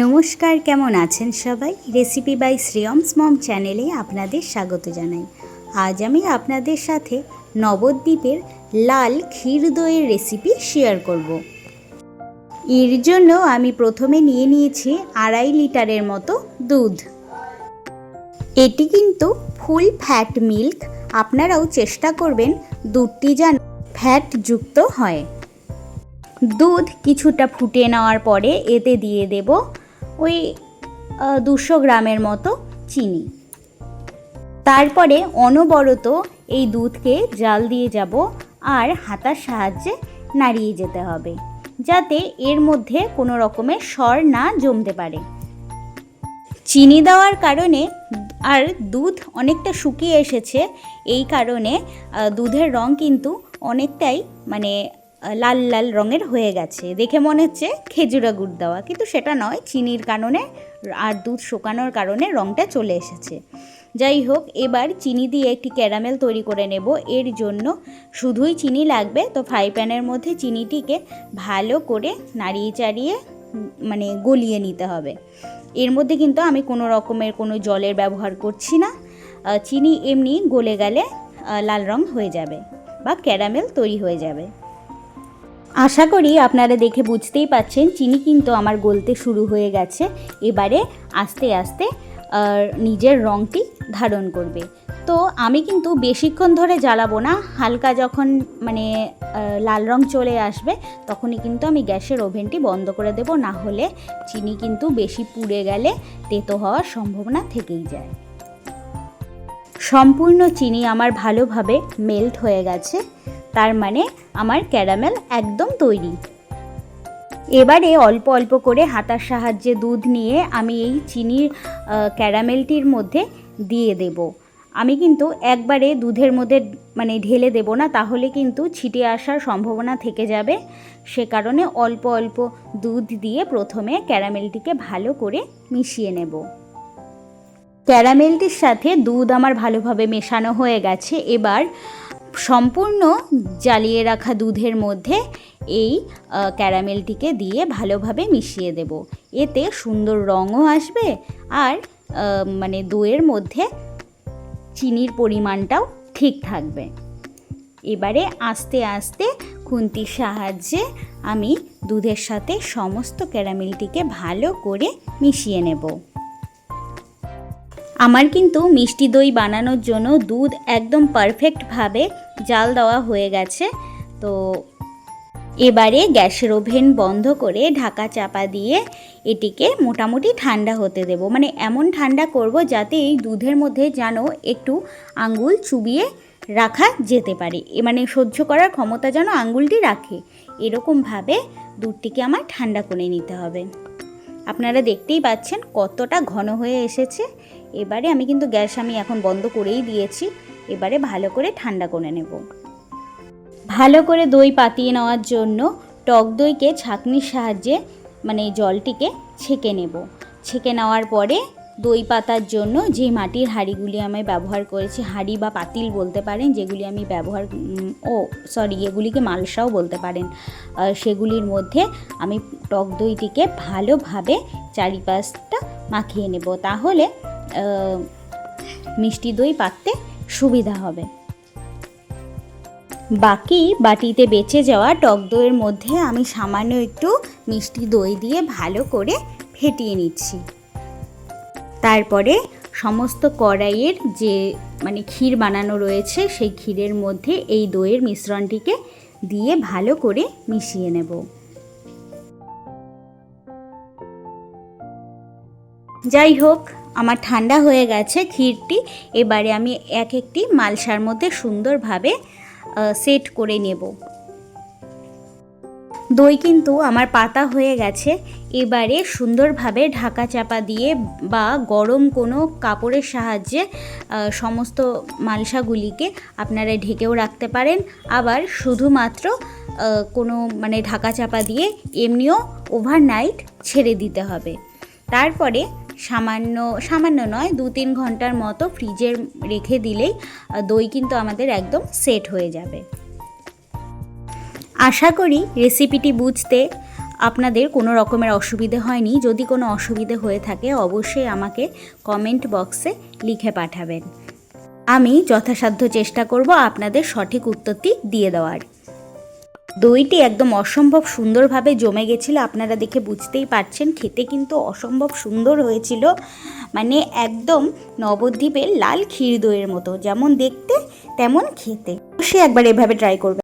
নমস্কার, কেমন আছেন সবাই? রেসিপি বাই শ্রেয়মস মম চ্যানেলে আপনাদের স্বাগত জানাই। আজ আমি আপনাদের সাথে নবদ্বীপের লাল ক্ষীর দইয়ের রেসিপি শেয়ার করব। এর জন্য আমি প্রথমে নিয়ে নিয়েছি আড়াই লিটারের মতো দুধ। এটি কিন্তু ফুল ফ্যাট মিল্ক আপনারাও চেষ্টা করবেন দুধটি যেন ফ্যাটযুক্ত হয়। দুধ কিছুটা ফুটিয়ে নেওয়ার পরে এতে দিয়ে দেব ওই দুশো গ্রামের মতো চিনি। তারপরে অনবরত এই দুধকে জাল দিয়ে যাব আর হাতার সাহায্যে নাড়িয়ে যেতে হবে, যাতে এর মধ্যে কোনো রকমের স্বর না জমতে পারে। চিনি দেওয়ার কারণে আর দুধ অনেকটা শুকিয়ে এসেছে, এই কারণে দুধের রং কিন্তু অনেকটাই মানে লাল লাল রঙের হয়ে গেছে। দেখে মনে হচ্ছে খেজুরা গুড় দেওয়া, কিন্তু সেটা নয়, চিনির কারণে আর দুধ শুকানোর কারণে রঙটা চলে এসেছে। যাই হোক, এবার চিনি দিয়ে একটি ক্যারামেল তৈরি করে নেব। এর জন্য শুধুই চিনি লাগবে, তো ফ্রাই প্যানের মধ্যে চিনিটিকে ভালো করে নাড়িয়ে চাড়িয়ে মানে গলিয়ে নিতে হবে। এর মধ্যে কিন্তু আমি কোনো রকমের কোনো জলের ব্যবহার করছি না। চিনি এমনি গলে গেলে লাল রং হয়ে যাবে বা ক্যারামেল তৈরি হয়ে যাবে। আশা করি আপনারা দেখে বুঝতেই পাচ্ছেন চিনি কিন্তু আমার গলতে শুরু হয়ে গেছে। এবারে আস্তে আস্তে নিজের রঙটি ধারণ করবে। তো আমি কিন্তু বেশিক্ষণ ধরে জ্বালাবো না, হালকা যখন মানে লাল রং চলে আসবে, তখনই কিন্তু আমি গ্যাসের ওভেনটি বন্ধ করে দেব, না হলে চিনি কিন্তু বেশি পুড়ে গেলে তেতো হওয়ার সম্ভাবনা থেকেই যায়। সম্পূর্ণ চিনি আমার ভালোভাবে মেল্ট হয়ে গেছে। তার মানে আমার ক্যারামেল একদম তৈরি। এবারে অল্প অল্প করে হাতার সাহায্যে দুধ নিয়ে আমি এই চিনির ক্যারামেলটির মধ্যে দিয়ে দেব। আমি কিন্তু একবারে দুধের মধ্যে মানে ঢেলে দেব না, তাহলে কিন্তু ছিটে আসার সম্ভাবনা থেকে যাবে। সে কারণে অল্প অল্প দুধ দিয়ে প্রথমে ক্যারামেলটিকে ভালো করে মিশিয়ে নেব। ক্যারামেলটির সাথে দুধ আমার ভালোভাবে মেশানো হয়ে গেছে। এবার সম্পূর্ণ জ্বালিয়ে রাখা দুধের মধ্যে এই ক্যারামেলটিকে দিয়ে ভালোভাবে মিশিয়ে দেব। এতে সুন্দর রঙও আসবে আর মানে দইয়ের মধ্যে চিনির পরিমাণটাও ঠিক থাকবে। এবারে আস্তে আস্তে খুন্তির সাহায্যে আমি দুধের সাথে সমস্ত ক্যারামেলটিকে ভালো করে মিশিয়ে নেব। আমার কিন্তু মিষ্টি দই বানানোর জন্য দুধ একদম পারফেক্টভাবে জাল দেওয়া হয়ে গেছে। তো এবারে গ্যাসের ওভেন বন্ধ করে ঢাকা চাপা দিয়ে এটিকে মোটামুটি ঠান্ডা হতে দেব। মানে এমন ঠান্ডা করব যাতে এই দুধের মধ্যে যেন একটু আঙ্গুল চুবিয়ে রাখা যেতে পারে। এ মানে সহ্য করার ক্ষমতা যেন আঙ্গুলটি রাখে। এরকমভাবে দুধটিকে আমার ঠান্ডা করে নিতে হবে। আপনারা দেখতেই পাচ্ছেন কতটা ঘন হয়ে এসেছে। এবারে আমি কিন্তু গ্যাস আমি এখন বন্ধ করেই দিয়েছি। এবারে ভালো করে ঠান্ডা করে নেব। ভালো করে দই পাতিয়ে নেওয়ার জন্য টক দইকে ছাঁকনির সাহায্যে মানে জলটিকে ছেঁকে নেব। ছেঁকে নেওয়ার পরে দই পাতার জন্য যে মাটির হাঁড়িগুলি আমি ব্যবহার করেছি, হাঁড়ি বা পাতিল বলতে পারেন, যেগুলি আমি ব্যবহার ও সরি এগুলিকে মালসাও বলতে পারেন সেগুলির মধ্যে আমি টক দইটিকে ভালোভাবে চারিপাশটা মাখিয়ে নেব। তাহলে মিষ্টি দই পাততে সুবিধা হবে। বাকি বাটিতে বেঁচে যাওয়া টক দইয়ের মধ্যে আমি সামান্য একটু মিষ্টি দই দিয়ে ভালো করে ফেটিয়ে নিচ্ছি। তারপরে সমস্ত কড়াইয়ের যে মানে ক্ষীর বানানো রয়েছে, সেই ক্ষীরের মধ্যে এই দইয়ের মিশ্রণটিকে দিয়ে ভালো করে মিশিয়ে নেব। যাই হোক, আমার ঠান্ডা হয়ে গেছে ক্ষীরটি। এবারে আমি এক একটি মালসার মধ্যে সুন্দরভাবে সেট করে নেব। দই কিন্তু আমার পাতা হয়ে গেছে। এবারে সুন্দরভাবে ঢাকা চাপা দিয়ে বা গরম কোনো কাপড়ের সাহায্যে সমস্ত মালসাগুলিকে আপনারা ঢেকেও রাখতে পারেন। আবার শুধুমাত্র কোনো মানে ঢাকা চাপা দিয়ে এমনিও ওভারনাইট ছেড়ে দিতে হবে। তারপরে সামান্য সামান্য নয় দু তিন ঘণ্টার মতো ফ্রিজে রেখে দিলেই দই কিন্তু আমাদের একদম সেট হয়ে যাবে। আশা করি রেসিপিটি বুঝতে আপনাদের কোনো রকমের অসুবিধে হয়নি। যদি কোনো অসুবিধে হয়ে থাকে, অবশ্যই আমাকে কমেন্ট বক্সে লিখে পাঠাবেন। আমি যথাসাধ্য চেষ্টা করব আপনাদের সঠিক উত্তরটি দিয়ে দেওয়ার। দইটি একদম অসম্ভব সুন্দরভাবে জমে গেছিল, আপনারা দেখে বুঝতেই পারছেন, খেতে কিন্তু অসম্ভব সুন্দর হয়েছিল। মানে একদম নবদ্বীপের লাল ক্ষীর দইয়ের মতো, যেমন দেখতে, তেমন খেতে। অবশ্যই একবার এভাবে ট্রাই করবেন।